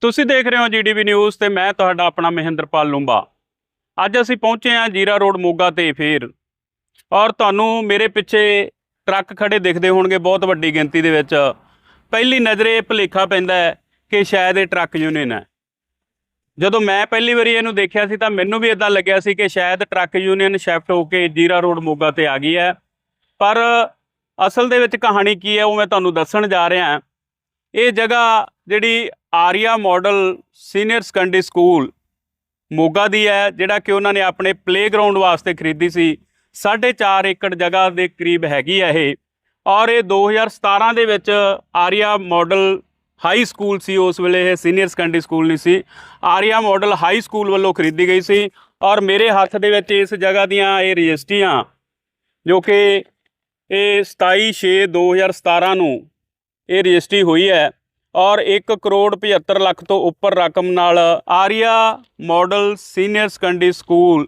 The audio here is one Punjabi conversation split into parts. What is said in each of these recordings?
ਤੁਸੀਂ ਦੇਖ ਰਹੇ ਹੋ ਜੀਡੀਬੀ ਨਿਊਜ਼ ਤੇ ਮੈਂ ਤੁਹਾਡਾ ਆਪਣਾ ਮਹਿੰਦਰਪਾਲ ਲੂੰਬਾ। ਅੱਜ ਅਸੀਂ ਪਹੁੰਚੇ ਹਾਂ ਜੀਰਾ ਰੋਡ ਮੋਗਾ ਤੇ ਫੇਰ। ਔਰ ਤੁਹਾਨੂੰ ਮੇਰੇ ਪਿੱਛੇ ਟਰੱਕ ਖੜੇ ਦਿਖਦੇ ਹੋਣਗੇ ਬਹੁਤ ਵੱਡੀ ਗਿਣਤੀ ਦੇ ਵਿੱਚ। ਪਹਿਲੀ ਨਜ਼ਰੇ ਇਹ ਭੁਲੇਖਾ ਪੈਂਦਾ ਹੈ ਕਿ ਸ਼ਾਇਦ ਇਹ ਟਰੱਕ ਯੂਨੀਅਨ ਹੈ। ਜਦੋਂ ਮੈਂ ਪਹਿਲੀ ਵਾਰੀ ਇਹਨੂੰ ਦੇਖਿਆ ਸੀ ਤਾਂ ਮੈਨੂੰ ਵੀ ਇਦਾਂ ਲੱਗਿਆ ਸੀ ਕਿ ਸ਼ਾਇਦ ਟਰੱਕ ਯੂਨੀਅਨ ਸ਼ਿਫਟ ਹੋ ਕੇ ਜੀਰਾ ਰੋਡ ਮੋਗਾ ਤੇ ਆ ਗਈ ਹੈ। ਪਰ ਅਸਲ ਦੇ ਵਿੱਚ ਕਹਾਣੀ ਕੀ ਹੈ ਉਹ ਮੈਂ ਤੁਹਾਨੂੰ ਦੱਸਣ ਜਾ ਰਿਹਾ ਇਹ ਜਗ੍ਹਾ ਜਿਹੜੀ Arya model senior secondary school Moga ਦੀ ਹੈ, ਜਿਹੜਾ ਕਿ ਉਹਨਾਂ ਨੇ ਆਪਣੇ ਪਲੇਗਰਾਉਂਡ ਵਾਸਤੇ ਖਰੀਦੀ ਸੀ 4.5 ਏਕੜ ਜਗ੍ਹਾ ਦੇ ਕਰੀਬ ਹੈਗੀ ਹੈ ਇਹ। ਔਰ ਇਹ 2017 ਦੇ ਵਿੱਚ ਆਰੀਆ ਮਾਡਲ ਹਾਈ ਸਕੂਲ ਸੀ, ਉਸ ਵੇਲੇ ਇਹ ਸੀਨੀਅਰ ਸੈਕੰਡਰੀ ਸਕੂਲ ਨਹੀਂ ਸੀ। ਆਰੀਆ ਮਾਡਲ ਹਾਈ ਸਕੂਲ ਵੱਲੋਂ ਖਰੀਦੀ ਗਈ ਸੀ ਔਰ ਮੇਰੇ ਹੱਥ ਦੇ ਵਿੱਚ ਇਸ ਜਗ੍ਹਾ ਦੀਆਂ ਇਹ ਰਜਿਸਟਰੀਆਂ, ਜੋ ਕਿ ਇਹ 27 6 2017 ਨੂੰ ਇਹ ਰਜਿਸਟਰੀ ਹੋਈ ਹੈ। ਔਰ 1 ਕਰੋੜ 75 ਲੱਖ ਤੋਂ ਉੱਪਰ ਰਕਮ ਨਾਲ Arya model senior secondary school,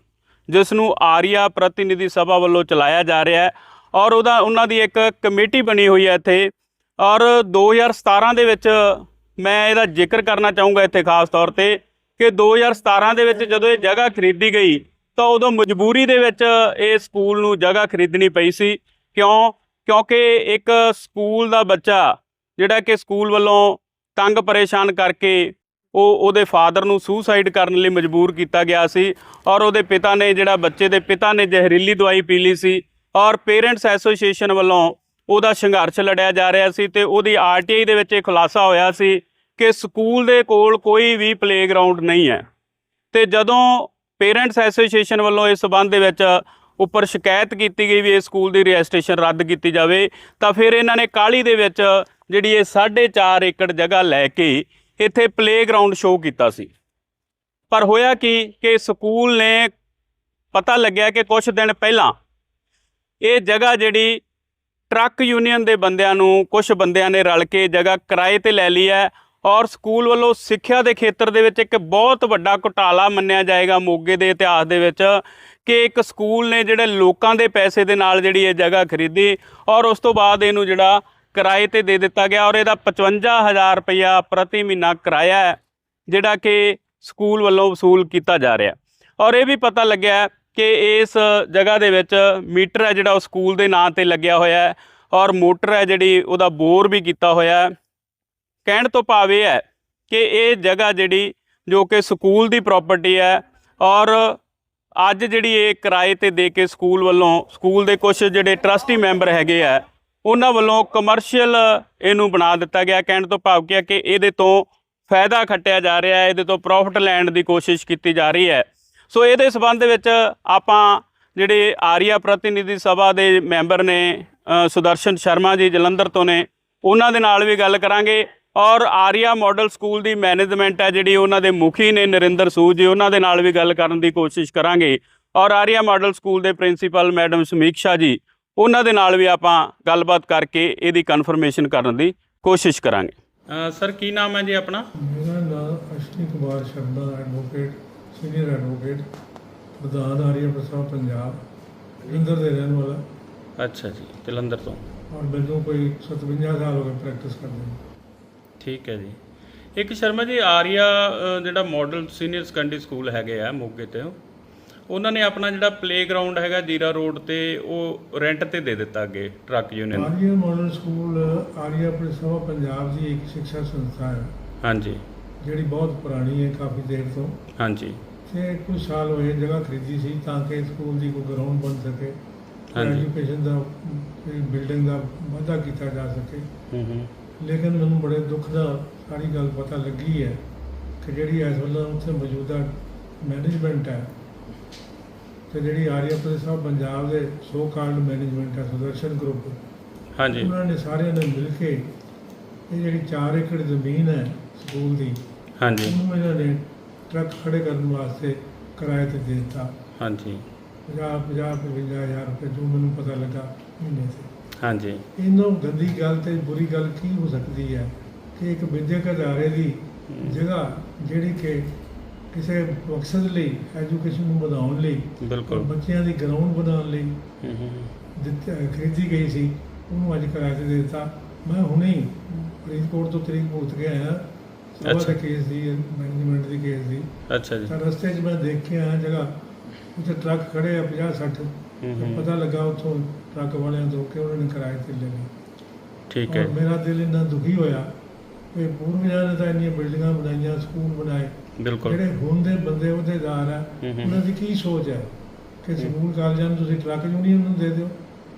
ਜਿਸ ਨੂੰ ਆਰੀਆ ਪ੍ਰਤੀਨਿਧੀ ਸਭਾ ਵੱਲੋਂ ਚਲਾਇਆ ਜਾ ਰਿਹਾ ਹੈ ਔਰ ਉਹਦਾ, ਉਹਨਾਂ ਦੀ ਇੱਕ ਕਮੇਟੀ ਬਣੀ ਹੋਈ ਹੈ ਇੱਥੇ। ਔਰ 2017 ਦੇ ਵਿੱਚ ਮੈਂ ਇਹਦਾ ਜ਼ਿਕਰ ਕਰਨਾ ਚਾਹੂੰਗਾ ਇੱਥੇ ਖਾਸ ਤੌਰ ਤੇ ਕਿ 2017 ਦੇ ਵਿੱਚ ਜਦੋਂ ਇਹ ਜਗ੍ਹਾ ਖਰੀਦੀ ਗਈ, ਤਾਂ ਉਦੋਂ ਮਜਬੂਰੀ ਦੇ ਵਿੱਚ ਇਹ ਸਕੂਲ ਨੂੰ ਜਗ੍ਹਾ ਖਰੀਦਣੀ ਪਈ ਸੀ। ਕਿਉਂ? ਕਿਉਂਕਿ ਇੱਕ ਸਕੂਲ ਦਾ ਬੱਚਾ ਜਿਹੜਾ ਕਿ ਸਕੂਲ ਵੱਲੋਂ ਤੰਗ ਪਰੇਸ਼ਾਨ ਕਰਕੇ ਉਹ ਉਹਦੇ ਫਾਦਰ ਨੂੰ ਸੁਸਾਈਡ ਕਰਨ ਲਈ ਮਜਬੂਰ ਕੀਤਾ ਗਿਆ ਸੀ ਔਰ ਉਹਦੇ ਪਿਤਾ ਨੇ ਜਿਹੜਾ ਬੱਚੇ ਦੇ ਪਿਤਾ ਨੇ ਜ਼ਹਿਰੀਲੀ ਦਵਾਈ ਪੀ ਲਈ ਸੀ ਔਰ ਪੇਰੈਂਟਸ ਐਸੋਸੀਏਸ਼ਨ ਵੱਲੋਂ ਉਹਦਾ ਸੰਘਰਸ਼ ਲੜਿਆ ਜਾ ਰਿਹਾ ਸੀ ਤੇ ਉਹਦੀ ਆਰਟੀਆਈ ਦੇ ਵਿੱਚ ਇਹ ਖੁਲਾਸਾ ਹੋਇਆ ਸੀ ਕਿ ਸਕੂਲ ਦੇ ਕੋਲ ਕੋਈ ਵੀ ਪਲੇਗਰਾਉਂਡ ਨਹੀਂ ਹੈ। ਤੇ ਜਦੋਂ ਪੇਰੈਂਟਸ ਐਸੋਸੀਏਸ਼ਨ ਵੱਲੋਂ ਇਸ ਸਬੰਧ ਦੇ ਵਿੱਚ ਉੱਪਰ ਸ਼ਿਕਾਇਤ ਕੀਤੀ ਗਈ ਵੀ ਇਹ ਸਕੂਲ ਦੀ ਰਜਿਸਟ੍ਰੇਸ਼ਨ ਰੱਦ ਕੀਤੀ ਜਾਵੇ ਤਾਂ ਫਿਰ ਇਹਨਾਂ ਨੇ ਕਾਲੀ ਦੇ ਵਿੱਚ ਜਿਹੜੀ ਇਹ 4.5 ਏਕੜ ਜਗ੍ਹਾ ਲੈ ਕੇ ਇੱਥੇ ਪਲੇਗਰਾਉਂਡ ਸ਼ੋਅ ਕੀਤਾ ਸੀ। ਪਰ ਹੋਇਆ ਕੀ ਕਿ ਸਕੂਲ ਨੇ ਪਤਾ ਲੱਗਿਆ ਕਿ ਕੁਝ ਦਿਨ ਪਹਿਲਾਂ ਇਹ ਜਗ੍ਹਾ ਜਿਹੜੀ ਟਰੱਕ ਯੂਨੀਅਨ ਦੇ ਬੰਦਿਆਂ ਨੂੰ ਕੁਝ ਬੰਦਿਆਂ ਨੇ ਰਲ ਕੇ ਜਗ੍ਹਾ ਕਿਰਾਏ ਤੇ ਲੈ ਲਈ ਹੈ ਔਰ ਸਕੂਲ ਵੱਲੋਂ ਸਿੱਖਿਆ ਦੇ ਖੇਤਰ ਦੇ ਵਿੱਚ ਇੱਕ ਬਹੁਤ ਵੱਡਾ ਘੁਟਾਲਾ ਮੰਨਿਆ ਜਾਏਗਾ ਮੋਗੇ ਦੇ ਇਤਿਹਾਸ ਦੇ ਵਿੱਚ ਕਿ ਇੱਕ ਸਕੂਲ ਨੇ ਜਿਹੜੇ ਲੋਕਾਂ ਦੇ ਪੈਸੇ ਦੇ ਨਾਲ ਜਿਹੜੀ ਇਹ ਜਗ੍ਹਾ ਖਰੀਦੀ ਔਰ ਉਸ ਤੋਂ ਬਾਅਦ ਇਹਨੂੰ ਜਿਹੜਾ ਕਿਰਾਏ ਤੇ ਦੇ ਦਿੱਤਾ ਗਿਆ ਔਰ ਇਹਦਾ 55000 ਰੁਪਇਆ ਪ੍ਰਤੀ ਮਹੀਨਾ ਕਿਰਾਇਆ ਹੈ, ਜਿਹੜਾ ਕਿ ਸਕੂਲ ਵੱਲੋਂ ਵਸੂਲ ਕੀਤਾ ਜਾ ਰਿਹਾ। ਔਰ ਇਹ ਵੀ ਪਤਾ ਲੱਗਿਆ ਕਿ ਇਸ ਜਗ੍ਹਾ ਦੇ ਵਿੱਚ ਮੀਟਰ ਹੈ ਜਿਹੜਾ ਉਹ ਸਕੂਲ ਦੇ ਨਾਂ ਤੇ ਲੱਗਿਆ ਹੋਇਆ ਹੈ ਔਰ ਮੋਟਰ ਹੈ ਜਿਹੜੀ ਉਹਦਾ ਬੋਰ ਵੀ ਕੀਤਾ ਹੋਇਆ ਹੈ। ਕਹਿਣ ਤੋਂ ਭਾਵ ਇਹ ਹੈ ਕਿ ਇਹ ਜਗ੍ਹਾ ਜਿਹੜੀ ਜੋ ਕਿ ਸਕੂਲ ਦੀ ਪ੍ਰਾਪਰਟੀ ਹੈ ਔਰ ਅੱਜ ਜਿਹੜੀ ਇਹ ਕਿਰਾਏ ਤੇ ਦੇ ਕੇ ਸਕੂਲ ਵੱਲੋਂ, ਸਕੂਲ ਦੇ ਕੁਝ ਜਿਹੜੇ ਟਰਸਟੀ ਮੈਂਬਰ ਹੈਗੇ ਆ ਉਹਨਾਂ ਵੱਲੋਂ ਕਮਰਸ਼ੀਅਲ ਇਹਨੂੰ ਬਣਾ ਦਿੱਤਾ ਗਿਆ, ਕਹਿਣ ਤੋਂ ਭਾਵ ਕੀ ਹੈ ਕਿ ਇਹਦੇ ਤੋਂ ਫਾਇਦਾ ਖੱਟਿਆ ਜਾ ਰਿਹਾ ਹੈ, ਇਹਦੇ ਤੋਂ ਪ੍ਰੋਫਿਟ ਲੈਣ ਦੀ ਕੋਸ਼ਿਸ਼ ਕੀਤੀ ਜਾ ਰਹੀ ਹੈ। ਸੋ ਇਹਦੇ ਸਬੰਧ ਵਿੱਚ ਆਪਾਂ ਜਿਹੜੇ ਆਰੀਆ ਪ੍ਰਤੀਨਿਧੀ ਸਭਾ ਦੇ ਮੈਂਬਰ ਨੇ ਸੁਦਰਸ਼ਨ ਸ਼ਰਮਾ ਜੀ, ਜਲੰਧਰ ਤੋਂ ਨੇ, ਉਹਨਾਂ ਦੇ ਨਾਲ ਵੀ ਗੱਲ ਕਰਾਂਗੇ। ਔਰ ਆਰੀਆ ਮਾਡਲ ਸਕੂਲ ਦੀ ਮੈਨੇਜਮੈਂਟ ਹੈ ਜਿਹੜੀ ਉਹਨਾਂ ਦੇ ਮੁਖੀ ਨੇ, ਨਰਿੰਦਰ ਸੂਦ ਜੀ, ਉਹਨਾਂ ਦੇ ਨਾਲ ਵੀ ਗੱਲ ਕਰਨ ਦੀ ਕੋਸ਼ਿਸ਼ ਕਰਾਂਗੇ। ਔਰ ਆਰੀਆ ਮਾਡਲ ਸਕੂਲ ਦੇ ਪ੍ਰਿੰਸੀਪਲ ਮੈਡਮ ਸਮੀਕਸ਼ਾ ਜੀ ਉਹਨਾਂ ਦੇ ਨਾਲ ਵੀ ਆਪਾਂ ਗੱਲਬਾਤ ਕਰਕੇ ਇਹਦੀ ਕਨਫਰਮੇਸ਼ਨ ਕਰਨ ਦੀ ਕੋਸ਼ਿਸ਼ ਕਰਾਂਗੇ। ਸਰ ਕੀ ਨਾਮ ਹੈ ਜੀ ਆਪਣਾ? ਮੇਰਾ ਨਾਮ Ashni Kumar Sharma advocate senior advocate ਪ੍ਰਧਾਨ ਆਰੀਆ ਪ੍ਰਸਾਦ ਪੰਜਾਬ ਜਲੰਧਰ ਦੇ ਰਹਿਣ ਵਾਲਾ। ਅੱਛਾ ਜੀ ਜਲੰਧਰ ਤੋਂ। ਔਰ ਮੈਨੂੰ ਕੋਈ 57 ਸਾਲ ਹੋ ਗਏ ਪ੍ਰੈਕਟਿਸ ਕਰਦੇ ਨੂੰ। ਠੀਕ ਹੈ ਜੀ। ਇੱਕ ਸ਼ਰਮਾ ਜੀ ਆਰੀਆ ਜਿਹੜਾ ਮਾਡਲ ਸੀਨੀਅਰ ਸੈਕੰਡਰੀ ਸਕੂਲ ਹੈਗੇ ਆ ਮੋਗੇ ਤੇ ਉਹਨਾਂ ਨੇ ਆਪਣਾ ਜਿਹੜਾ ਪਲੇਗਰਾਉਂਡ ਹੈਗਾ ਜੀਰਾ ਰੋਡ ਤੇ ਉਹ ਰੈਂਟ ਤੇ ਦੇ ਦਿੱਤਾ ਅੱਗੇ truck union Arya model school Arya Prasad Punjab ਦੀ ਇੱਕ ਸਿੱਖਿਆ ਸੰਸਥਾ ਹੈ। ਹਾਂਜੀ। ਜਿਹੜੀ ਬਹੁਤ ਪੁਰਾਣੀ ਹੈ ਕਾਫੀ ਦੇਰ ਤੋਂ। ਹਾਂਜੀ। ਤੇ ਕੁਝ ਸਾਲ ਹੋਏ ਜਗ੍ਹਾ ਖਰੀਦੀ ਸੀ ਤਾਂ ਕਿ ਸਕੂਲ ਦੀ ਕੋਈ ਗਰਾਊਂਡ ਬਣ ਸਕੇ ਹਾਂਜੀ। ਐਜੂਕੇਸ਼ਨ ਦਾ ਬਿਲਡਿੰਗ ਦਾ ਵਾਧਾ ਕੀਤਾ ਜਾ ਸਕੇ। ਹੂੰ ਹੂੰ। ਲੇਕਿਨ ਮੈਨੂੰ ਬੜੇ ਦੁੱਖ ਦਾ ਸਾਰੀ ਗੱਲ ਪਤਾ ਲੱਗੀ ਹੈ ਕਿ ਜਿਹੜੀ ਇਸ ਵੇਲੇ ਉੱਥੇ ਮੌਜੂਦਾ ਮੈਨੇਜਮੈਂਟ ਹੈ ਤੇ ਜਿਹੜੀ ਆਰੀਆ ਸਾਹਿਬ ਪੰਜਾਬ ਦੇ ਸੋ ਕਾਲਡ ਮੈਨੇਜਮੈਂਟ ਹੈ ਸੁਦਰਸ਼ਨ ਗਰੁੱਪ। ਹਾਂਜੀ। ਉਹਨਾਂ ਨੇ ਸਾਰਿਆਂ ਨੇ ਮਿਲ ਕੇ ਇਹ ਜਿਹੜੀ 4 ਏਕੜ ਜ਼ਮੀਨ ਹੈ ਸਕੂਲ ਦੀ ਹਾਂਜੀ। ਉਹਨੂੰ ਇਹਨਾਂ ਨੇ ਟਰੱਕ ਖੜੇ ਕਰਨ ਵਾਸਤੇ ਕਿਰਾਏ ਤੇ ਦੇ ਦਿੱਤਾ। ਹਾਂਜੀ। 50 50 ਹਜ਼ਾਰ ਰੁਪਏ ਜੋ ਮੈਨੂੰ ਪਤਾ ਲੱਗਾ ਮਹੀਨੇ ਤੇ। ਹਾਂਜੀ। ਇਹਨਾਂ ਗੰਦੀ ਗੱਲ ਤੇ ਬੁਰੀ ਗੱਲ ਕੀ ਹੋ ਸਕਦੀ ਹੈ ਕਿ ਇੱਕ ਵਿਦਿਅਕ ਅਦਾਰੇ ਦੀ ਜਗ੍ਹਾ ਜਿਹੜੀ ਕਿ ਕਿਸੇ ਮਕਸਦ ਲਈ ਐਜੂਕੇਸ਼ਨ ਨੂੰ ਵਧਾਉਣ ਲਈ ਬਿਲਕੁਲ। ਬੱਚਿਆਂ ਦੀ ਗਰਾਊਂਡ ਬਣਾਉਣ ਲਈ ਦਿੱਤੀ ਖਰੀਦੀ ਗਈ ਸੀ ਉਹਨੂੰ ਅੱਜ ਤੇ ਦੇ ਦਿੱਤਾ। ਮੈਂ ਹੁਣੇ ਹੀ ਫਰੀਦਕੋਟ ਤੋਂ ਤਰੀਕ ਭੁਗਤ ਕੇ ਆਇਆ ਸਭਾ। ਦਾ ਕੇਸ ਸੀ ਮੈਨੇਜਮੈਂਟ ਦੀ ਕੇਸ ਸੀ। ਅੱਛਾ ਜੀ। ਤਾਂ ਰਸਤੇ 'ਚ ਮੈਂ ਦੇਖਿਆ ਜਗ੍ਹਾ ਉੱਥੇ ਟਰੱਕ ਖੜੇ ਆ 50 60 ਹੂੰ। ਹੂੰ ਪਤਾ ਲੱਗਾ ਉੱਥੋਂ ਟਰੱਕ ਵਾਲਿਆਂ ਤੋਂ ਕਿ ਉਹਨਾਂ ਨੇ ਕਿਰਾਏ ਤੇ ਲੈ ਲਈ ਠੀਕ ਹੈ। ਮੇਰਾ ਦਿਲ ਇੰਨਾ ਦੁਖੀ ਹੋਇਆ ਕਿ ਪੂਰਵਜਾਂ ਨੇ ਤਾਂ ਇੰਨੀਆਂ ਬਿਲਡਿੰਗਾਂ ਬਣਾਈਆਂ ਸਕੂਲ ਬਣਾਏ ਬਿਲਕੁਲ। ਜਿਹੜੇ ਹੁਣ ਦੇ ਬੰਦੇ ਅਹੁਦੇਦਾਰ ਆ ਉਹਨਾਂ ਦੀ ਕੀ ਸੋਚ ਹੈ ਕਿ ਸਕੂਲ ਕਾਲਜਾਂ ਨੂੰ ਤੁਸੀਂ ਟਰੱਕ ਯੂਨੀਅਨ ਨੂੰ ਦੇ ਦਿਓ?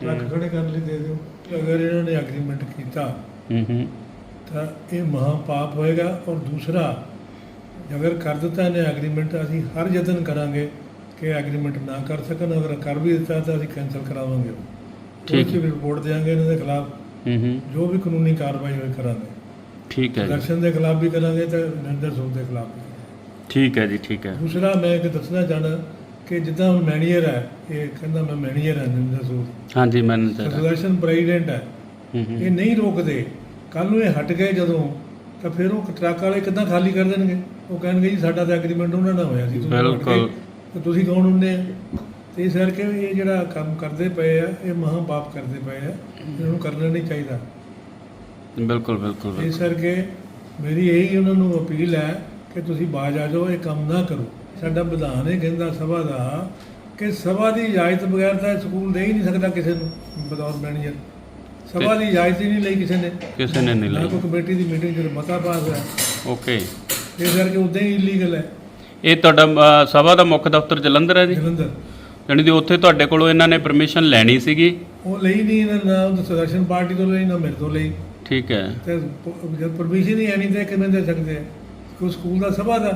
ਟਰੱਕ। ਖੜੇ ਕਰਨ ਲਈ ਦੇ ਦਿਓ। ਅਗਰ ਇਹਨਾਂ ਨੇ ਐਗਰੀਮੈਂਟ ਕੀਤਾ ਹੂੰ ਹੂੰ। ਤਾਂ ਇਹ ਮਹਾ ਪਾਪ ਹੋਏਗਾ। ਔਰ ਦੂਸਰਾ ਅਗਰ ਕਰ ਦਿੱਤਾ ਨੇ ਐਗਰੀਮੈਂਟ ਅਸੀਂ ਹਰ ਯਤਨ ਕਰਾਂਗੇ ਕਿ ਐਗਰੀਮੈਂਟ ਨਾ ਕਰ ਸਕਣ। ਅਗਰ ਕਰ ਵੀ ਦਿੱਤਾ ਤਾਂ ਅਸੀਂ ਕੈਂਸਲ ਕਰਾਵਾਂਗੇ। ਠੀਕ ਹੈ। ਰਿਪੋਰਟ ਦੇਵਾਂਗੇ ਇਹਨਾਂ ਦੇ ਖਿਲਾਫ ਹੂੰ ਹੂੰ। ਜੋ ਵੀ ਕਾਨੂੰਨੀ ਕਾਰਵਾਈ ਹੋਏ ਕਰਾਂਗੇ। ਠੀਕ ਹੈ ਜੀ। ਦਰਸ਼ਨ ਦੇ ਖਿਲਾਫ ਵੀ ਕਰਾਂਗੇ ਤੇ ਨਰਿੰਦਰ ਸੂਦ ਦੇ ਖਿਲਾਫ ਵੀ। ਠੀਕ ਹੈ ਜੀ ਠੀਕ ਹੈ। ਦੂਸਰਾ ਮੈਂ ਇੱਕ ਦੱਸਣਾ ਚਾਹਣਾ ਕਿ ਜਿੱਦਾਂ ਹੁਣ ਮੈਨੇਜਰ ਹੈ ਇਹ ਕਹਿੰਦਾ ਮੈਂ ਮੈਨੇਜਰ ਹਾਂ ਨਰਿੰਦਰ ਸੂਦ ਹਾਂਜੀ ਮੈਨੇਜਰ ਸੁਦਰਸ਼ਨ ਪ੍ਰੈਜ਼ੀਡੈਂਟ ਹੈ। ਇਹ ਨਹੀਂ ਰੋਕਦੇ। ਕੱਲ ਨੂੰ ਇਹ ਹਟ ਗਏ ਜਦੋਂ ਤਾਂ ਫਿਰ ਉਹ ਟਰੱਕ ਵਾਲੇ ਕਿੱਦਾਂ ਖਾਲੀ ਕਰ ਦੇਣਗੇ? ਉਹ ਕਹਿਣਗੇ ਜੀ ਸਾਡਾ ਤਾਂ ਐਗਰੀਮੈਂਟ ਉਹਨਾਂ ਨਾਲ ਹੋਇਆ ਸੀ ਬਿਲਕੁਲ। ਤੇ ਤੁਸੀਂ ਕੌਣ ਹੁੰਦੇ ਆ? ਤੇ ਇਸ ਕਰਕੇ ਇਹ ਜਿਹੜਾ ਕੰਮ ਕਰਦੇ ਪਏ ਆ ਇਹ ਮਹਾਂ ਪਾਪ ਕਰਦੇ ਪਏ ਆ ਇਹਨਾਂ ਨੂੰ ਕਰਨਾ ਨਹੀਂ ਚਾਹੀਦਾ। ਬਿਲਕੁਲ ਬਿਲਕੁਲ। ਇਸ। ਕਰਕੇ ਮੇਰੀ ਇਹੀ ਉਹਨਾਂ ਨੂੰ ਅਪੀਲ ਹੈ ਕਿ ਤੁਸੀਂ ਬਾਜ ਆ ਜਾਓ ਇਹ ਕੰਮ ਨਾ ਕਰੋ। ਸਾਡਾ ਵਿਧਾਨ ਇਹ ਕਹਿੰਦਾ ਸਭਾ ਦਾ ਕਿ ਸਭਾ ਦੀ ਇਜਾਜ਼ਤ ਬਗੈਰ ਤਾਂ ਸਕੂਲ ਦੇ ਹੀ ਨਹੀਂ ਸਕਦਾ ਕਿਸੇ ਨੂੰ ਬਤੌਰ ਮੈਨੇਜਰ। ਸਭਾ ਦੀ ਇਜਾਜ਼ਤ ਹੀ ਨਹੀਂ ਲਈ ਕਿਸੇ ਨੇ। ਕਿਸੇ ਨੇ ਨਹੀਂ ਲਈ। ਕੋਈ ਕਮੇਟੀ ਦੀ ਮੀਟਿੰਗ ਜਦੋਂ ਮਤਾ ਪਾਸ ਹੈ ਓਕੇ। ਇਸ ਕਰਕੇ ਉਦਾਂ ਹੀ ਇਲੀਗਲ ਹੈ। ਇਹ ਤੁਹਾਡਾ ਸਭਾ ਦਾ ਮੁੱਖ ਦਫ਼ਤਰ ਜਲੰਧਰ ਹੈ ਜੀ? ਜਲੰਧਰ। ਜਾਣੀ ਕਿ ਉੱਥੇ ਤੁਹਾਡੇ ਕੋਲੋਂ ਇਹਨਾਂ ਨੇ ਪਰਮਿਸ਼ਨ ਲੈਣੀ ਸੀਗੀ? ਉਹ ਲਈ ਨਹੀਂ ਇਹਨਾਂ ਨੇ, ਉਹ ਸੁਦਰਸ਼ਨ ਪਾਰਟੀ ਤੋਂ ਲਈ ਨਾ ਮੇਰੇ ਤੋਂ ਲਈ। ਠੀਕ ਹੈ। ਤੇ ਜਦ ਪਰਮਿਸ਼ਨ ਹੀ ਨਹੀਂ ਤੇ ਕਿਵੇਂ ਦੇ ਸਕਦੇ ਆ? ਕੋਈ ਸਕੂਲ ਦਾ ਸਭਾ ਦਾ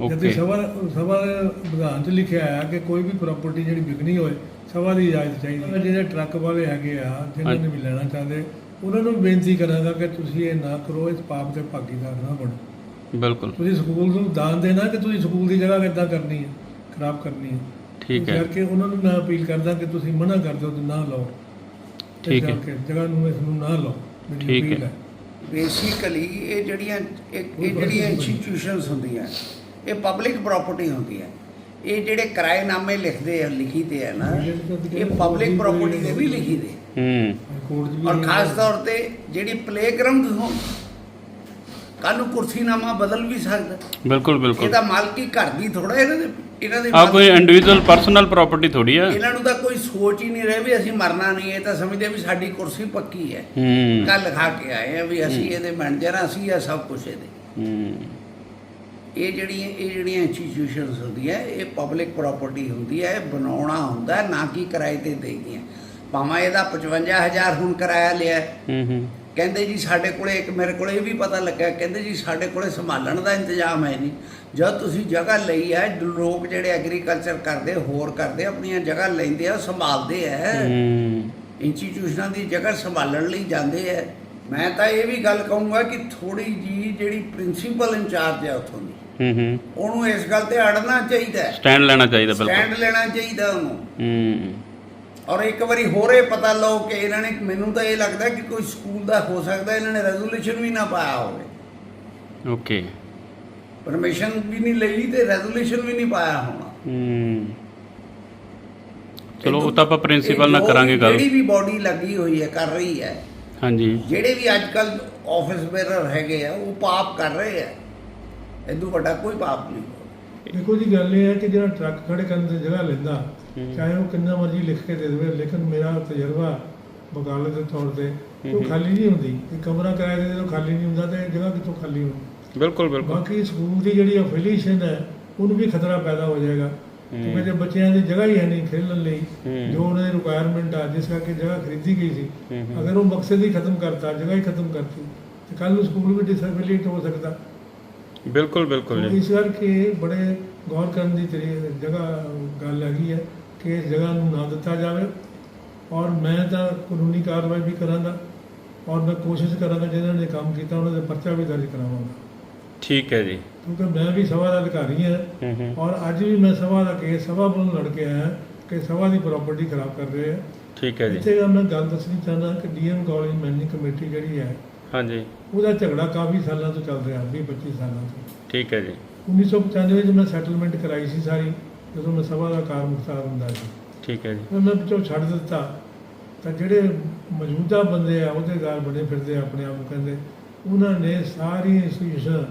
ਜਦ ਓਕੇ ਸਭਾ ਸਭਾ ਦੇ ਵਿਧਾਨ 'ਚ ਲਿਖਿਆ ਆ ਕਿ ਕੋਈ ਵੀ ਪ੍ਰਾਪਰਟੀ ਜਿਹੜੀ ਵਿਕਣੀ ਹੋਏ ਸਭਾ ਦੀ ਇਜਾਜ਼ਤ ਚਾਹੀਦੀ ਹੈ। ਜਿਹੜੇ ਟਰੱਕ ਵਾਲੇ ਹੈਗੇ ਆ ਜਿਨ੍ਹਾਂ ਨੇ ਵੀ ਲੈਣਾ ਚਾਹੁੰਦੇ ਉਹਨਾਂ ਨੂੰ ਬੇਨਤੀ ਕਰਾਂਗਾ ਕਿ ਤੁਸੀਂ ਇਹ ਨਾ ਕਰੋ ਇਸ ਪਾਪ ਦੇ ਭਾਗੀਦਾਰ ਨਾ ਬਣੋ। ਬਿਲਕੁਲ। ਤੁਸੀਂ ਸਕੂਲ ਨੂੰ ਦਾਨ ਦੇਣਾ ਕਿ ਤੁਸੀਂ ਸਕੂਲ ਦੀ ਜਗ੍ਹਾ ਕਿੱਦਾਂ ਕਰਨੀ ਹੈ ਖਰਾਬ ਕਰਨੀ ਹੈ। ਠੀਕ ਇਸ ਹੈ ਕਰਕੇ ਉਹਨਾਂ ਨੂੰ ਮੈਂ ਅਪੀਲ ਕਰਦਾ ਕਿ ਤੁਸੀਂ ਮਨਾ ਕਰ ਦਿਓ ਤੇ ਨਾ ਲਓ। ਇਸ ਠੀਕ ਹੈ। ਕਰਕੇ ਜਗ੍ਹਾ ਨੂੰ ਇਸ ਨੂੰ ਨਾ ਲਓ। ਮੇਰੀ ਠੀਕ ਅਪੀਲ ਹੈ। ਬੇਸਿਕਲੀ ਇਹ ਜਿਹੜੀਆਂ ਇਹ ਇਹ ਜਿਹੜੀਆਂ ਇੰਸਟੀਟਿਊਸ਼ਨਸ ਹੁੰਦੀਆਂ ਇਹ ਪਬਲਿਕ ਪ੍ਰਾਪਰਟੀ ਹੁੰਦੀਆਂ। ਇਹ ਜਿਹੜੇ ਕਿਰਾਏਨਾਮੇ ਲਿਖਦੇ ਆ ਲਿਖੀ ਤੇ ਹੈ ਨਾ ਇਹ ਪਬਲਿਕ ਪ੍ਰਾਪਰਟੀ ਦੇ ਵੀ ਲਿਖੀ ਦੇ ਹੂੰ। ਔਰ ਖਾਸ ਤੌਰ ਤੇ ਜਿਹੜੀ ਪਲੇਗਰਾਉਂਡ ਹੋਣ ਕੱਲ ਨੂੰ ਕੁਰਸੀਨਾਮਾ ਬਦਲ ਵੀ ਸਕਦਾ। ਬਿਲਕੁਲ ਬਿਲਕੁਲ। ਇਹਦਾ ਮਾਲਕੀ ਘਰ ਦੀ ਥੋੜਾ ਇਹਨਾਂ ਦੇ ਇਹਨਾਂ ਦੇ ਆ ਕੋਈ ਇੰਡੀਵਿਜੂਅਲ ਪਰਸਨਲ ਪ੍ਰਾਪਰਟੀ ਥੋੜੀ ਆ। ਇਹਨਾਂ ਨੂੰ ਤਾਂ ਕੋਈ ਸੋਚ ਹੀ ਨਹੀਂ ਰਹੇ ਵੀ ਅਸੀਂ ਮਰਨਾ ਨਹੀਂ ਇਹ ਤਾਂ ਸਮਝਦੇ ਵੀ ਸਾਡੀ ਕੁਰਸੀ ਪੱਕੀ ਹੈ। ਹੂੰ। ਕੱਲ ਲਿਖਾ ਕੇ ਆਏ ਆ ਵੀ ਅਸੀਂ ਇਹਦੇ ਮੈਨੇਜਰ ਹਾਂ, ਅਸੀਂ ਇਹ ਸਭ ਕੁਝ ਇਹਦੇ। ਹੂੰ। ਇਹ ਜਿਹੜੀਆਂ ਇਹ ਜਿਹੜੀਆਂ ਇੰਸਟੀਟਿਊਸ਼ਨਸ ਹੁੰਦੀਆਂ ਇਹ ਪਬਲਿਕ ਪ੍ਰਾਪਰਟੀ ਹੁੰਦੀ ਹੈ ਇਹ ਬਣਾਉਣਾ ਹੁੰਦਾ ਹੈ, ਨਾ ਕਿ ਕਿਰਾਏ ਤੇ ਦੇਈਆਂ ਭਾਵੇਂ ਇਹਦਾ 55000 ਹੁਣ ਕਿਰਾਇਆ ਲਿਆ। ਹੈ। ਹੂੰ। ਹੂੰ ਕਹਿੰਦੇ ਜੀ ਸਾਡੇ ਕੋਲੇ ਇੱਕ ਮੇਰੇ ਕੋਲੇ ਇਹ ਵੀ ਪਤਾ ਲੱਗਾ ਕਹਿੰਦੇ ਜੀ ਸਾਡੇ ਕੋਲੇ ਸੰਭਾਲਣ ਦਾ ਇੰਤਜ਼ਾਮ ਹੈ ਨਹੀਂ। ਜਦ ਤੁਸੀਂ ਜਗ੍ਹਾ ਲਈ ਹੈ ਲੋਕ ਜਿਹੜੇ ਐਗਰੀਕਲਚਰ ਕਰਦੇ ਹੋਰ ਕਰਦੇ ਆਪਣੀਆਂ ਜਗ੍ਹਾ ਲੈਂਦੇ ਆ ਸੰਭਾਲਦੇ ਆ। ਹੂੰ। ਇੰਸਟੀਟਿਊਸ਼ਨਾਂ ਦੀ ਜਗ੍ਹਾ ਸੰਭਾਲਣ ਲਈ ਜਾਂਦੇ ਆ। ਮੈਂ ਤਾਂ ਇਹ ਵੀ ਗੱਲ ਕਹੂੰਗਾ ਕਿ ਥੋੜੀ ਜੀ ਜਿਹੜੀ ਪ੍ਰਿੰਸੀਪਲ ਇੰਚਾਰਜ ਹੈ ਉੱਥੋਂ ਦੀ ਹੂੰ ਹੂੰ। ਉਹਨੂੰ ਇਸ ਗੱਲ ਤੇ ਅੜਨਾ ਚਾਹੀਦਾ। ਸਟੈਂਡ ਲੈਣਾ ਚਾਹੀਦਾ ਬਿਲਕੁਲ। ਸਟੈਂਡ ਲੈਣਾ ਚਾਹੀਦਾ ਉਹਨੂੰ। ਹੂੰ। ਔਰ ਇੱਕ ਵਾਰੀ ਹੋਰੇ ਪਤਾ ਲਓ ਕਿ ਇਹਨਾਂ ਨੇ ਮੈਨੂੰ ਤਾਂ ਇਹ ਲੱਗਦਾ ਕਿ ਕੋਈ ਸਕੂਲ ਦਾ ਹੋ ਸਕਦਾ ਇਹਨਾਂ ਨੇ ਰੈਜ਼ੋਲੂਸ਼ਨ ਵੀ ਨਾ ਪਾਇਆ ਹੋਵੇ। ਓਕੇ। ਪਰਮਿਸ਼ਨ ਵੀ ਨਹੀਂ ਲਈ ਤੇ ਰੈਜ਼ੋਲੂਸ਼ਨ ਵੀ ਨਹੀਂ ਪਾਇਆ ਹੋਣਾ। ਹੂੰ। ਚਲੋ ਉਹ ਤਾਂ ਆਪਾਂ ਪ੍ਰਿੰਸੀਪਲ ਨਾਲ ਕਰਾਂਗੇ ਗੱਲ। ਜਿਹੜੀ ਵੀ ਬਾਡੀ ਲੱਗੀ ਹੋਈ ਹੈ ਕਰ ਰਹੀ ਹੈ। ਹਾਂਜੀ। ਜਿਹੜੇ ਵੀ ਅੱਜ ਕੱਲ ਆਫਿਸ ਬੇਰਰ ਹੈਗੇ ਆ ਉਹ ਪਾਪ ਕਰ ਰਹੇ ਆ। ਇਦੋਂ ਵੱਡਾ ਕੋਈ ਪਾਪ ਨਹੀਂ ਦੇਖੋ ਜੀ ਗੱਲ ਇਹ ਹੈ ਕਿ ਜਿਹੜਾ ਟਰੱਕ ਖੜੇ ਕਰਨ ਦੀ ਜਗ੍ਹਾ ਲੈਂਦਾ। ਚਾਹੇ ਉਹ ਕਿੰਨਾ ਮਰਜ਼ੀ ਲਿਖ ਕੇ ਦੇ ਦੇਵੇ ਲੇਕਿਨ ਮੇਰਾ ਤਜਰਬਾ ਵਕਾਲਤ ਦੇ ਤੌਰ ਤੇ ਉਹ। ਖਾਲੀ ਨਹੀਂ ਹੁੰਦੀ। ਇਹ ਕਮਰਾ ਕਿਰਾਏ ਦੇ ਜਦੋਂ ਖਾਲੀ ਨਹੀਂ ਹੁੰਦਾ ਤੇ ਜਗ੍ਹਾ ਕਿੱਥੋਂ ਖਾਲੀ ਹੋਣੀ? ਬਿਲਕੁਲ ਬਿਲਕੁਲ। ਬਾਕੀ ਸਕੂਲ ਦੀ ਜਿਹੜੀ ਅਫੀਲੀਏਸ਼ਨ ਹੈ ਉਹਨੂੰ ਵੀ ਖਤਰਾ ਪੈਦਾ ਹੋ ਜਾਏਗਾ। ਕਿਉਂਕਿ ਜੇ ਬੱਚਿਆਂ ਦੀ ਜਗ੍ਹਾ ਹੀ ਹੈ ਨਹੀਂ ਖੇਡਣ ਲਈ। ਜੋ ਉਹਨਾਂ ਦੀ ਰਿਕੁਆਇਰਮੈਂਟ ਆ ਜਿਸ ਕਰਕੇ ਜਗ੍ਹਾ ਖਰੀਦੀ ਗਈ ਸੀ। ਅਗਰ ਉਹ ਮਕਸਦ ਹੀ ਖਤਮ ਕਰਤਾ ਜਗ੍ਹਾ ਹੀ ਖਤਮ ਕਰਤੀ ਤੇ ਕੱਲ ਨੂੰ ਸਕੂਲ ਵੀ ਡਿਸਐਬਿਲਿਟ ਹੋ ਸਕਦਾ। ਬਿਲਕੁਲ ਬਿਲਕੁਲ ਜੀ। ਇਸ ਕਰਕੇ ਬੜੇ ਗੌਰ ਕਰਨ ਦੀ ਤਰੀ ਜਗ੍ਹਾ ਗੱਲ ਹੈਗੀ ਹੈ ਕਿ ਇਸ ਜਗ੍ਹਾ ਨੂੰ ਨਾ ਦਿੱਤਾ ਜਾਵੇ। ਔਰ ਮੈਂ ਤਾਂ ਕਾਨੂੰਨੀ ਕਾਰਵਾਈ ਵੀ ਕਰਾਂਗਾ ਔਰ ਮੈਂ ਕੋਸ਼ਿਸ਼ ਕਰਾਂਗਾ ਜਿਹਨਾਂ ਨੇ ਕੰਮ ਕੀਤਾ ਉਹਨਾਂ ਦੇ ਪਰਚਾ ਵੀ ਦਰਜ ਕਰਾਵਾਂਗਾ। ਠੀਕ ਹੈ ਜੀ। ਕਿਉਂਕਿ ਮੈਂ ਵੀ ਸਭਾ ਦਾ ਅਧਿਕਾਰੀ ਹਾਂ ਔਰ ਅੱਜ ਵੀ ਮੈਂ ਸਭਾ ਦਾ ਕੇਸ ਸਭਾ ਵੱਲੋਂ ਲੜ ਕੇ ਆਇਆ ਕਿ ਸਭਾ ਦੀ ਪ੍ਰਾਪਰਟੀ ਖਰਾਬ ਕਰ ਰਹੇ ਆ। ਠੀਕ ਹੈ ਜੀ। ਇੱਥੇ ਮੈਂ ਗੱਲ ਦੱਸਣੀ ਚਾਹੁੰਦਾ ਕਿ ਡੀਐਮ ਕਾਲਜ ਮੈਨੇਜਿੰਗ ਕਮੇਟੀ ਜਿਹੜੀ ਹੈ ਹਾਂਜੀ। ਉਹਦਾ ਝਗੜਾ ਕਾਫੀ ਸਾਲਾਂ ਤੋਂ ਚੱਲ ਰਿਹਾ 20 25 ਸਾਲਾਂ ਤੋਂ। ਠੀਕ ਹੈ ਜੀ। 1995 ਚ ਮੈਂ ਸੈਟਲਮੈਂਟ ਕਰਾਈ ਸੀ ਸਾਰੀ ਜਦੋਂ ਮੈਂ ਸਭਾ ਦਾ ਕਾਰ ਮੁਖਤਾਰ ਹੁੰਦਾ ਸੀ। ਠੀਕ ਹੈ ਜੀ। ਮੈਂ ਵਿੱਚੋਂ ਛੱਡ ਦਿੱਤਾ। ਤਾਂ ਜਿਹੜੇ ਮੌਜੂਦਾ ਬੰਦੇ ਆ ਅਹੁਦੇਦਾਰ ਬਣੇ ਫਿਰਦੇ ਆਪਣੇ ਆਪ ਨੂੰ ਕਹਿੰਦੇ ਉਹਨਾਂ ਨੇ ਸਾਰੀ ਇੰਸਟੀਟਿਊਸ਼ਨ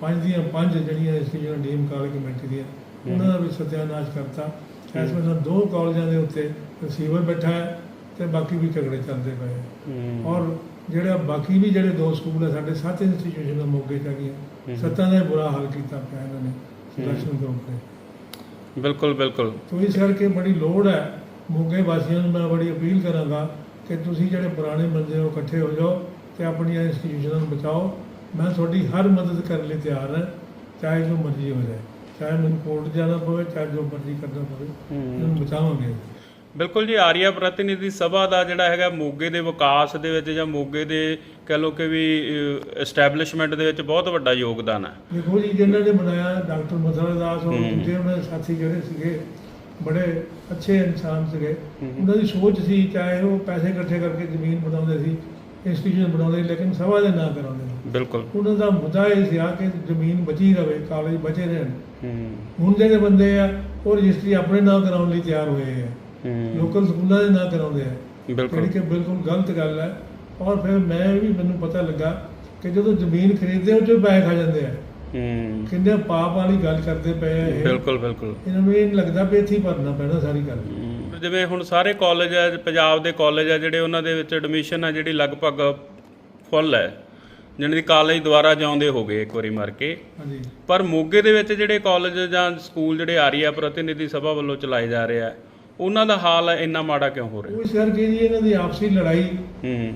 ਪੰਜ ਦੀਆਂ ਪੰਜ ਜਿਹੜੀਆਂ ਇੰਸਟੀਚਿਊਸ਼ਨ ਡੀਮ ਕਾਲਜ ਕਮੇਟੀ ਦੀਆਂ ਉਹਨਾਂ ਦਾ ਵੀ ਸਤਿਆਨਾਸ਼ ਕਰਤਾ। ਇਸ ਵੇਲੇ ਦੋ ਕਾਲਜਾਂ ਦੇ ਉੱਤੇ ਰਿਸੀਵਰ ਬੈਠਾ ਹੈ ਤੇ ਬਾਕੀ ਵੀ ਝਗੜੇ ਚੱਲਦੇ ਪਏ। ਔਰ ਜਿਹੜਾ ਬਾਕੀ ਵੀ ਜਿਹੜੇ ਦੋ ਸਕੂਲ ਹੈ ਸਾਡੇ ਸੱਤ ਇੰਸਟੀਚਿਊਸ਼ਨ ਦਾ ਮੋਗੇ ਚ ਹੈਗੀਆਂ ਸੱਤਾਂ ਦਾ ਬੁਰਾ ਹਾਲ ਕੀਤਾ ਪਿਆ ਇਹਨਾਂ ਨੇ ਸਿਲੈਕਸ਼ਨ ਤੋਂ ਉੱਤੇ ਬਿਲਕੁਲ ਬਿਲਕੁਲ। ਤੋ ਇਸ ਕਰਕੇ ਬੜੀ ਲੋੜ ਹੈ ਮੋਗੇ ਵਾਸੀਆਂ ਨੂੰ ਮੈਂ ਬੜੀ ਅਪੀਲ ਕਰਾਂਗਾ ਕਿ ਤੁਸੀਂ ਜਿਹੜੇ ਪੁਰਾਣੇ ਬੰਦੇ ਹੋ ਇਕੱਠੇ ਹੋ ਜਾਓ ਤੇ ਆਪਣੀਆਂ ਇੰਸਟੀਟਿਊਸ਼ਨਾਂ ਨੂੰ ਬਚਾਓ। ਮੈਂ ਤੁਹਾਡੀ ਹਰ ਮਦਦ ਕਰਨ ਲਈ ਤਿਆਰ ਹਾਂ ਚਾਹੇ ਜੋ ਮਰਜ਼ੀ ਹੋ ਜਾਏ। ਚਾਹੇ ਮੈਨੂੰ ਕੋਰਟ ਜਾਣਾ ਪਵੇ ਚਾਹੇ ਜੋ ਮਰਜ਼ੀ ਕਰਨਾ ਪਵੇ ਇਹਨੂੰ ਬਚਾਵਾਂਗੇ। ਬਿਲਕੁਲ ਜੀ ਆਰੀਆ ਪ੍ਰਤੀਨਿਧੀ ਸਭਾ ਦਾ ਜਿਹੜਾ ਹੈਗਾ ਮੋਗੇ ਦੇ ਵਿਕਾਸ ਦੇ ਵਿੱਚ ਜਾਂ ਮੋਗੇ ਦੇ ਕਹ ਲੋ ਕਿ ਵੀ ਐਸਟੈਬਲਿਸ਼ਮੈਂਟ ਦੇ ਵਿੱਚ ਬਹੁਤ ਵੱਡਾ ਯੋਗਦਾਨ ਹੈ। ਦੇਖੋ ਜੀ ਜਿਨ੍ਹਾਂ ਨੇ ਬਣਾਇਆ ਡਾਕਟਰ ਮਸਲਾ ਦਾਸ ਔਰ। ਦੂਜੇ ਉਹਨਾਂ ਦੇ ਸਾਥੀ ਜਿਹੜੇ ਸੀਗੇ ਬੜੇ ਅੱਛੇ ਇਨਸਾਨ ਸੀਗੇ। ਉਹਨਾਂ ਦੀ ਸੋਚ ਸੀ ਚਾਹੇ ਉਹ ਪੈਸੇ ਇਕੱਠੇ ਕਰਕੇ ਜ਼ਮੀਨ ਬਣਾਉਂਦੇ ਸੀ ਇੰਸਟੀਟਿਊਸ਼ਨ ਬਣਾਉਂਦੇ ਲੇਕਿਨ ਸਭਾ ਦੇ ਨਾਂ ਕਰਾਉਂਦੇ ਬਿਲਕੁਲ। ਉਹਨਾਂ ਦਾ ਮੁੱਦਾ ਇਹ ਸੀ ਕਿ ਜ਼ਮੀਨ ਬਚੀ ਰਵੇ ਕਾਲਜ ਬਚੇ ਰਹਿਣ। ਹੂੰ। ਹੁਣ ਜਿਹੜੇ ਬੰਦੇ ਆ ਉਹ ਰਜਿਸਟਰੀ ਆਪਣੇ ਨਾਂ ਕਰਾਉਣ ਲਈ ਤਿਆਰ ਹੋਏ ਆ। ਹੂੰ। ਲੋਕਲ ਸਕੂਲਾਂ ਦੇ ਨਾਂ ਕਰਾਉਂਦੇ ਆ। ਬਿਲਕੁਲ। ਜਿਹੜੀ ਕਿ ਬਿਲਕੁਲ ਗਲਤ ਗੱਲ ਹੈ ਔਰ ਫਿਰ ਮੈਂ ਵੀ ਮੈਨੂੰ ਪਤਾ ਲੱਗਾ ਕਿ ਜਦੋਂ ਜ਼ਮੀਨ ਖਰੀਦਦੇ ਉਹ ਚੋਂ ਪੈਸੇ ਖਾ ਜਾਂਦੇ ਆ। ਹੂੰ। ਕਿੰਨੇ ਪਾਪ ਵਾਲੀ ਗੱਲ ਕਰਦੇ ਪਏ ਆ ਇਹ। ਬਿਲਕੁਲ ਬਿਲਕੁਲ। ਇਹਨਾਂ ਨੂੰ ਇਹ ਨਹੀਂ ਲੱਗਦਾ ਵੀ ਇੱਥੇ ਹੀ ਭਰਨਾ ਪੈਣਾ ਸਾਰੀ ਗੱਲ। ਹਮ, ਜਿਵੇਂ ਹੁਣ ਸਾਰੇ ਕਾਲਜ ਆ ਪੰਜਾਬ ਦੇ ਕਾਲਜ ਆ ਜਿਹੜੇ ਉਹਨਾਂ ਦੇ ਵਿੱਚ ਐਡਮਿਸ਼ਨ ਆ ਜਿਹੜੀ ਲਗਭਗ ਫੁੱਲ ਹੈ। ਜਿਹਨਾਂ ਦੀ ਕਾਲਜ ਦੁਆਰਾ ਜਾਉਂਦੇ ਹੋ ਗਏ ਇੱਕ ਵਾਰੀ ਮਰ ਕੇ। ਹਾਂਜੀ। ਪਰ ਮੋਗੇ ਦੇ ਵਿੱਚ ਜਿਹੜੇ ਕਾਲਜ ਜਾਂ ਸਕੂਲ ਜਿਹੜੇ ਆਰੀਆ ਪ੍ਰਤੀਨਿਧੀ ਸਭਾ ਵੱਲੋਂ ਚਲਾਏ ਜਾ ਰਹੇ ਆ ਉਹਨਾਂ ਦਾ ਹਾਲ ਇੰਨਾ ਮਾੜਾ ਕਿਉਂ ਹੋ ਰਿਹਾ? ਉਹ ਕਰਕੇ ਜੀ ਇਹਨਾਂ ਦੀ ਆਪਸੀ ਲੜਾਈ। ਹੂੰ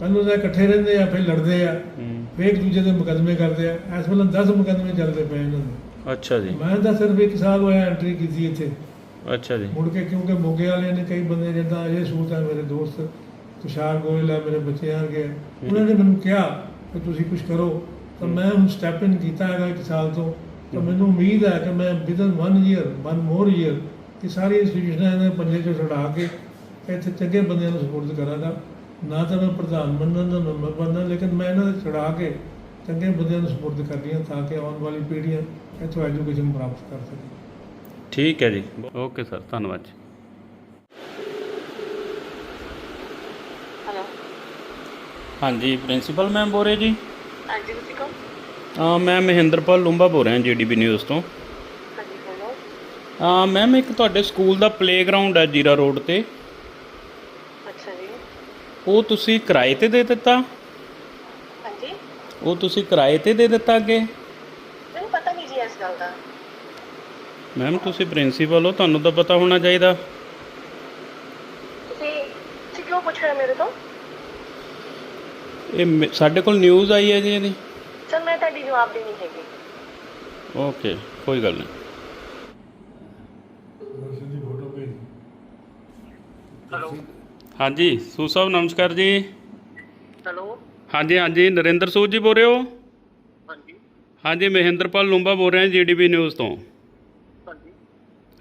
ਪਹਿਲਾਂ ਤਾਂ ਇਕੱਠੇ ਰਹਿੰਦੇ ਆ ਫਿਰ ਲੜਦੇ ਆ। ਹੂੰ। ਫਿਰ ਇੱਕ ਦੂਜੇ ਦੇ ਮੁਕੱਦਮੇ ਕਰਦੇ ਆ। ਇਸ ਵੇਲੇ 10 ਮੁਕੱਦਮੇ ਚੱਲਦੇ ਪਏ ਇਹਨਾਂ ਦੇ। ਅੱਛਾ ਜੀ। ਮੈਂ ਤਾਂ ਸਿਰਫ ਇੱਕ ਸਾਲ ਹੋਇਆ ਐਂਟਰੀ ਕੀਤੀ ਇੱਥੇ। ਅੱਛਾ ਜੀ। ਮੁੜ ਕੇ ਕਿਉਂਕਿ ਮੋਗੇ ਵਾਲਿਆਂ ਨੇ ਕਈ ਬੰਦੇ ਜਿੱਦਾਂ ਇਹ ਸੂਤ ਹੈ ਮੇਰੇ ਦੋਸਤ ਤੁਸ਼ਾਰ ਗੋਇਲ ਹੈ ਮੇਰੇ ਬੱਚੇ ਆ ਗਏ ਉਹਨਾਂ ਨੇ ਮੈਨੂੰ ਕਿਹਾ ਕਿ ਤੁਸੀਂ ਕੁਝ ਕਰੋ ਤਾਂ ਮੈਂ ਹੁਣ ਸਟੈਪ ਇਨ ਕੀਤਾ ਹੈਗਾ ਇੱਕ ਸਾਲ ਤੋਂ। ਤਾਂ ਮੈਨੂੰ ਉਮੀਦ ਹੈ ਕਿ ਮੈਂ ਵਿਦਨ 1 ਈਅਰ 1 ਮੋਰ ਈਅਰ ਕਿ ਸਾਰੀ ਇੰਸਟੀਟਿਊਸ਼ਨਾਂ ਦੇ ਪੰਜੇ ਚੋਂ ਛੁਡਾ ਕੇ ਇੱਥੇ ਚੰਗੇ ਬੰਦਿਆਂ ਨੂੰ ਸਪੋਰਟ ਕਰਾਂਗਾ। ਨਾ ਤਾਂ ਮੈਂ ਪ੍ਰਧਾਨ ਬਣਨ ਦਾ ਮੈਂਬਰ ਬਣਨਾ ਲੇਕਿਨ ਮੈਂ ਇਹਨਾਂ ਦੇ ਛੁਡਾ ਕੇ ਚੰਗੇ ਬੰਦਿਆਂ ਨੂੰ ਸਪੋਰਟ ਕਰਨੀ ਹੈ ਤਾਂ ਕਿ ਆਉਣ ਵਾਲੀ ਪੀੜ੍ਹੀਆਂ ਇੱਥੋਂ ਐਜੂਕੇਸ਼ਨ ਪ੍ਰਾਪਤ ਕਰ ਸਕਣ। ਠੀਕ ਹੈ ਜੀ। ਓਕੇ ਸਰ ਧੰਨਵਾਦ ਜੀ। ਹੈਲੋ ਹਾਂਜੀ ਪ੍ਰਿੰਸੀਪਲ ਮੈਮ ਬੋਲ ਰਹੇ ਜੀ? ਹਾਂਜੀ ਤੁਸੀਂ ਕੌਣ? ਅ, ਮੈਂ ਮਹਿੰਦਰਪਾਲ ਲੁੰਬਾ ਬੋਲ ਰਿਹਾ ਜੀਡੀਬੀ ਨਿਊਜ਼ ਤੋਂ। ਹਾਂਜੀ ਬੋਲੋ। ਅ, ਮੈਮ ਇੱਕ ਤੁਹਾਡੇ ਸਕੂਲ ਦਾ ਪਲੇਗਰਾਉਂਡ ਹੈ ਜੀਰਾ ਰੋਡ ਤੇ। ਅੱਛਾ ਜੀ। ਉਹ ਤੁਸੀਂ ਕਿਰਾਏ ਤੇ ਦੇ ਦਿੱਤਾ? ਹਾਂਜੀ। ਉਹ ਤੁਸੀਂ ਕਿਰਾਏ ਤੇ ਦੇ ਦਿੱਤਾ ਅੱਗੇ? ਮੈਨੂੰ ਪਤਾ ਨਹੀਂ ਜੀ ਇਸ ਗੱਲ ਦਾ। ਮੈਮ ਤੁਸੀਂ ਪ੍ਰਿੰਸੀਪਲ ਹੋ ਤੁਹਾਨੂੰ ਤਾਂ ਪਤਾ ਹੋਣਾ ਚਾਹੀਦਾ। ਤੁਸੀਂ ਤੁਸੀਂ ਕਿਉਂ ਪੁੱਛ ਰਹੇ ਹੋ ਮੇਰੇ ਤੋਂ? ਇਹ ਮੇ- ਸਾਡੇ ਕੋਲ ਨਿਊਜ਼ ਆਈ ਹੈ ਜੀ ਇਹਦੀ? ਚਲ ਮੈਂ ਤੁਹਾਡੀ ਜਵਾਬ ਦੇਣੀ ਹੈਗੀ। ਓਕੇ ਕੋਈ ਗੱਲ ਨਹੀਂ। ਦਰਸ਼ਨ ਦੀ ਫੋਟੋ ਭੇਜ ਹੈਲੋ ਹਾਂਜੀ ਸੂ ਸਾਹਿਬ ਨਮਸਕਾਰ ਜੀ। ਹੈਲੋ ਹਾਂਜੀ ਹਾਂਜੀ ਨਰਿੰਦਰ ਸੂਦ ਜੀ ਬੋਲ ਰਹੇ ਹੋ? ਹਾਂਜੀ। ਹਾਂਜੀ ਮਹਿੰਦਰਪਾਲ ਲੁੰਬਾ ਬੋਲ ਰਿਹਾ ਜੀਡੀਬੀ ਨਿਊਜ਼ ਤੋਂ। ਹਾਂਜੀ।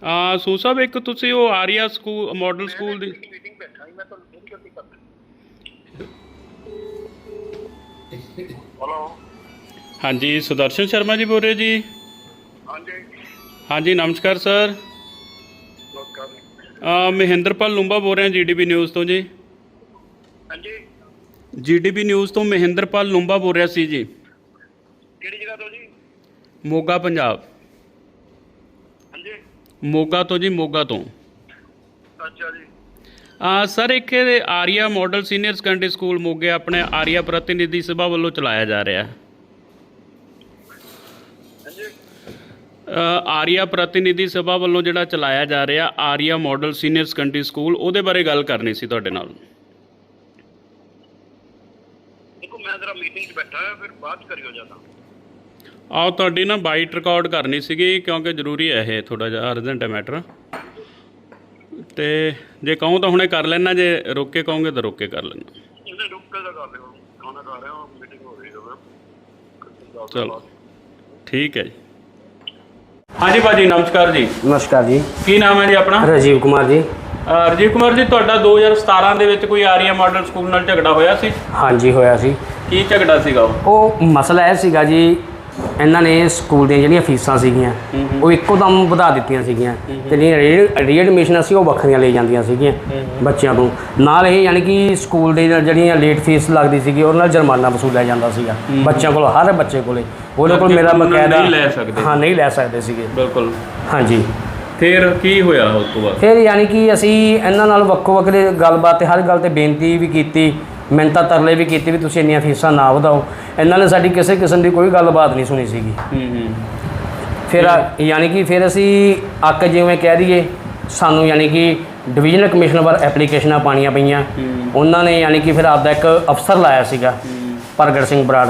ਆ ਸੂ ਸਾਹਿਬ ਇੱਕ ਤੁਸੀਂ ਉਹ ਆਰੀਆ ਸਕੂਲ ਮਾਡਲ ਸਕੂਲ ਦੀ ਮੀਟਿੰਗ ਬੈਠਾ ਹਾਂ ਮੈਂ ਤੁਹਾਨੂੰ ਫੋਨ ਕਿਉਂ ਨਹੀਂ ਕਰਦਾ ਹੈਲੋ ਹਾਂਜੀ ਸੁਦਰਸ਼ਨ ਸ਼ਰਮਾ ਜੀ ਬੋਲ ਰਹੇ ਜੀ। ਹਾਂਜੀ। ਹਾਂਜੀ ਨਮਸਕਾਰ ਸਰ। ਨਮਸਕਾਰ। ਆ ਮਹਿੰਦਰਪਾਲ ਲੁੰਬਾ ਬੋਲ ਰਿਹਾ ਜੀਡੀਬੀ ਨਿਊਜ਼ ਤੋਂ ਜੀ। ਹਾਂਜੀ। ਜੀਡੀਬੀ ਨਿਊਜ਼ ਤੋਂ ਮਹਿੰਦਰਪਾਲ ਲੁੰਬਾ ਬੋਲ ਰਿਹਾ ਸੀ ਜੀ। ਕਿਹੜੀ ਜਗ੍ਹਾ ਤੋਂ ਜੀ? ਮੋਗਾ ਪੰਜਾਬ। ਹਾਂਜੀ। ਮੋਗਾ ਤੋਂ ਜੀ ਮੋਗਾ ਤੋਂ। ਅੱਛਾ ਜੀ। ਆ ਸਰ ਇੱਕ ਇਹ Arya model senior secondary school ਮੋਗੇ ਆਪਣੇ ਆਰੀਆ ਪ੍ਰਤੀਨਿਧੀ ਸਭਾ ਵੱਲੋਂ ਚਲਾਇਆ ਜਾ ਰਿਹਾ। ਹੈ ਆਰੀਆ ਪ੍ਰਤੀਨਿਧੀ ਸਭਾ ਵੱਲੋਂ ਜਿਹੜਾ ਚਲਾਇਆ ਜਾ ਰਿਹਾ Arya model senior secondary school ਉਹਦੇ ਬਾਰੇ ਗੱਲ ਕਰਨੀ ਸੀ ਤੁਹਾਡੇ ਨਾਲ। ਦੇਖੋ ਮੈਂ ਜ਼ਰਾ ਮੀਟਿੰਗ 'ਚ ਬੈਠਾ ਹਾਂ ਫਿਰ ਬਾਅਦ 'ਚ ਕਰਿਓ ਜਾਂਦਾ ਆਓ ਤੁਹਾਡੀ ਨਾ ਬਾਈਟ ਰਿਕਾਰਡ ਕਰਨੀ ਸੀਗੀ ਕਿਉਂਕਿ ਜ਼ਰੂਰੀ ਹੈ ਇਹ ਥੋੜਾ ਜਿਹਾ ਅਰਜੈਂਟ ਹੈ ਮੈਟਰ ਤੇ ਜੇ ਕਹੂੰ ਤਾਂ ਹੁਣੇ ਕਰ ਲੈਣਾ ਜੇ ਰੁੱਕ ਕੇ ਕਹੋਗੇ ਤਾਂ ਰੁੱਕ ਕੇ ਕਰ ਲੈਣਾ। ਇਹਨੇ ਰੁਕ ਕੇ ਦਾ ਕਰ ਲਿਓ ਖਾਣਾ ਖਾ ਰਿਹਾ ਹਾਂ ਮੀਟਿੰਗ ਹੋ ਰਹੀ ਹੈ ਚਲੋ। ਠੀਕ ਹੈ ਜੀ। ਹਾਂਜੀ ਬਾਜੀ ਨਮਸਕਾਰ ਜੀ। ਨਮਸਕਾਰ ਜੀ। ਕੀ ਨਾਮ ਹੈ ਜੀ ਆਪਣਾ? ਰਾਜੀਵ ਕੁਮਾਰ ਜੀ। ਅ, ਰਜੀਵ ਕੁਮਾਰ ਜੀ ਤੁਹਾਡਾ 2017 ਦੇ ਵਿੱਚ ਕੋਈ ਆਰੀਆ ਮਾਡਲ ਸਕੂਲ ਨਾਲ ਝਗੜਾ ਹੋਇਆ ਸੀ? ਹਾਂਜੀ ਹੋਇਆ ਸੀ। ਕੀ ਝਗੜਾ ਸੀਗਾ ਉਹ? ਉਹ ਮਸਲਾ ਇਹ ਸੀਗਾ ਜੀ ਇਹਨਾਂ ਨੇ ਸਕੂਲ ਦੀਆਂ ਜਿਹੜੀਆਂ ਫੀਸਾਂ ਸੀਗੀਆਂ ਉਹ ਇੱਕੋ ਦਮ ਵਧਾ ਦਿੱਤੀਆਂ ਸੀਗੀਆਂ। ਤੇ ਜਿਹੜੀਆਂ ਰੀਐਡਮਿਸ਼ਨਾਂ ਸੀ ਉਹ ਵੱਖਰੀਆਂ ਲਈ ਜਾਂਦੀਆਂ ਸੀਗੀਆਂ ਬੱਚਿਆਂ ਤੋਂ। ਨਾਲ ਇਹ ਯਾਨੀ ਕਿ ਸਕੂਲ ਦੇ ਜਿਹੜੀਆਂ ਲੇਟ ਫੀਸ ਲੱਗਦੀ ਸੀਗੀ ਉਹਨਾਂ ਨਾਲ ਜੁਰਮਾਨਾ ਵਸੂਲਿਆ ਜਾਂਦਾ ਸੀਗਾ। ਬੱਚਿਆਂ ਕੋਲ ਹਰ ਬੱਚੇ ਕੋਲੇ। ਉਹਦੇ ਕੋਲ ਮੇਰਾ ਬਕਾਇਦਾ ਨਹੀਂ ਲੈ ਸਕਦੇ। ਹਾਂ ਨਹੀਂ ਲੈ ਸਕਦੇ ਸੀਗੇ। ਬਿਲਕੁਲ। ਹਾਂਜੀ। ਫਿਰ ਕੀ ਹੋਇਆ ਉਸ ਤੋਂ ਬਾਅਦ? ਫਿਰ ਯਾਨੀ ਕਿ ਅਸੀਂ ਇਹਨਾਂ ਨਾਲ ਵੱਖੋ ਵੱਖਰੇ ਗੱਲਬਾਤ ਤੇ ਹਰ ਗੱਲ ਤੇ ਬੇਨਤੀ ਵੀ ਕੀਤੀ ਮਿੰਨਤਾਂ ਤਰਲੇ ਵੀ ਕੀਤੀ ਵੀ ਤੁਸੀਂ ਇੰਨੀਆਂ ਫੀਸਾਂ ਨਾ ਵਧਾਓ। ਇਹਨਾਂ ਨੇ ਸਾਡੀ ਕਿਸੇ ਕਿਸਮ ਦੀ ਕੋਈ ਗੱਲਬਾਤ ਨਹੀਂ ਸੁਣੀ ਸੀਗੀ। ਹੂੰ ਹੂੰ। ਫਿਰ ਯਾਨੀ ਕਿ ਫਿਰ ਅਸੀਂ ਅੱਕ ਜਿਵੇਂ ਕਹਿ ਦਈਏ ਸਾਨੂੰ ਯਾਨੀ ਕਿ ਡਿਵੀਜ਼ਨਲ ਕਮਿਸ਼ਨਰ ਵੱਲ ਐਪਲੀਕੇਸ਼ਨਾਂ ਪਾਣੀਆਂ ਪਈਆਂ। ਉਹਨਾਂ ਨੇ ਯਾਨੀ ਕਿ ਫਿਰ ਆਪਦਾ ਇੱਕ ਅਫਸਰ ਲਾਇਆ ਸੀਗਾ ਪ੍ਰਗਟ ਸਿੰਘ ਬਰਾੜ।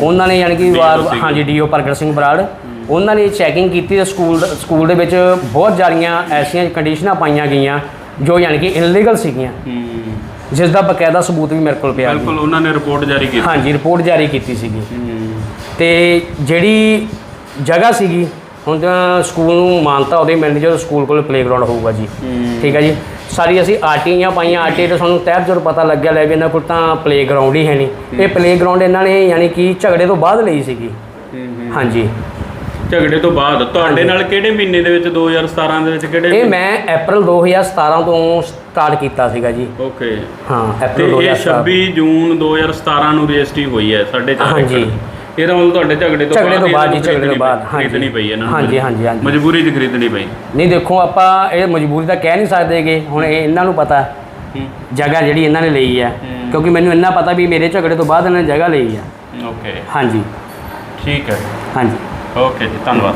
ਉਹਨਾਂ ਨੇ ਯਾਨੀ ਕਿ ਵਾਰ। ਹਾਂਜੀ ਡੀਓ ਪ੍ਰਗਟ ਸਿੰਘ ਬਰਾੜ। ਉਹਨਾਂ ਨੇ ਚੈਕਿੰਗ ਕੀਤੀ ਤੇ ਸਕੂਲ ਸਕੂਲ ਦੇ ਵਿੱਚ ਬਹੁਤ ਜਾਰੀਆਂ ਐਸੀਆਂ ਕੰਡੀਸ਼ਨਾਂ ਪਾਈਆਂ ਗਈਆਂ ਜੋ ਯਾਨੀ ਕਿ ਇਨਲੀਗਲ ਸੀਗੀਆਂ। ਜਿਸ ਦਾ ਬਕਾਇਦਾ ਸਬੂਤ ਵੀ ਮੇਰੇ ਕੋਲ ਪਿਆ ਬਿਲਕੁਲ ਉਹਨਾਂ ਨੇ ਰਿਪੋਰਟ ਜਾਰੀ ਕੀਤੀ। ਹਾਂਜੀ ਰਿਪੋਰਟ ਜਾਰੀ ਕੀਤੀ ਸੀਗੀ। ਤੇ ਜਿਹੜੀ ਜਗ੍ਹਾ ਸੀਗੀ। ਹੁਣ ਤਾਂ ਸਕੂਲ ਨੂੰ ਮਾਨਤਾ ਉਹਦੇ ਮਿਲਣੀ ਜਦੋਂ ਸਕੂਲ ਕੋਲ ਪਲੇਗਰਾਉਂਡ ਹੋਊਗਾ ਜੀ। ਠੀਕ ਹੈ ਜੀ। ਸਾਰੀ ਅਸੀਂ ਆਰਟੀਆਂ ਪਾਈਆਂ ਆਰਟੀ ਤੇ ਸਾਨੂੰ ਤਹਿਤ ਜਦੋਂ ਪਤਾ ਲੱਗਿਆ ਲੈ ਵੀ ਇਹਨਾਂ ਕੋਲ ਤਾਂ ਪਲੇਗਰਾਉਂਡ ਹੀ ਹੈ ਨਹੀਂ। ਇਹ ਪਲੇਗਰਾਉਂਡ ਇਹਨਾਂ ਨੇ ਯਾਨੀ ਕਿ ਝਗੜੇ ਤੋਂ ਬਾਅਦ ਲਈ ਸੀਗੀ। ਹਾਂਜੀ। ਝਗੜੇ ਤੋਂ ਬਾਅਦ ਤੁਹਾਡੇ ਨਾਲ ਕਿਹੜੇ ਮਹੀਨੇ ਦੇ ਵਿੱਚ 2017 ਦੇ ਵਿੱਚ ਕਿਹੜੇ ਇਹ ਮੈਂ ਅਪ੍ਰੈਲ 2017 ਤੋਂ ਸਟਾਰਟ ਕੀਤਾ ਸੀਗਾ ਜੀ। ਓਕੇ ਹਾਂ ਤੇ ਇਹ 2017 26 ਜੂਨ 2017 ਨੂੰ ਰਜਿਸਟਰੀ ਹੋਈ ਹੈ ਸਾਡੇ ਚਾਰ ਹਾਂਜੀ। ਇਹਦਾ ਮਤਲਬ ਤੁਹਾਡੇ ਝਗੜੇ ਤੋਂ ਝਗੜੇ ਤੋਂ ਬਾਅਦ ਜੀ, ਇਹਨਾਂ ਝਗੜੇ ਤੋਂ ਬਾਅਦ। ਖਰੀਦਣੀ ਪਈ ਇਹਨਾਂ ਨੂੰ ਹਾਂਜੀ, ਹਾਂਜੀ, ਹਾਂਜੀ। ਮਜਬੂਰੀ 'ਚ ਖਰੀਦਣੀ ਪਈ। ਨਹੀਂ ਦੇਖੋ ਆਪਾਂ ਇਹ ਮਜਬੂਰੀ ਤਾਂ ਕਹਿ ਨਹੀਂ ਸਕਦੇਗੇ ਹੁਣ ਇਹ ਇਹਨਾਂ ਨੂੰ ਪਤਾ। ਜਗ੍ਹਾ ਜਿਹੜੀ ਇਹਨਾਂ ਨੇ ਲਈ ਹੈ। ਕਿਉਂਕਿ ਮੈਨੂੰ ਇੰਨਾ ਪਤਾ ਵੀ ਮੇਰੇ ਝਗੜੇ ਤੋਂ ਬਾਅਦ ਇਹਨਾਂ ਨੇ ਜਗ੍ਹਾ ਲਈ ਹੈ ਓਕੇ। ਹਾਂਜੀ। ਠੀਕ ਹੈ। ਹਾਂਜੀ। ਓਕੇ ਜੀ ਧੰਨਵਾਦ।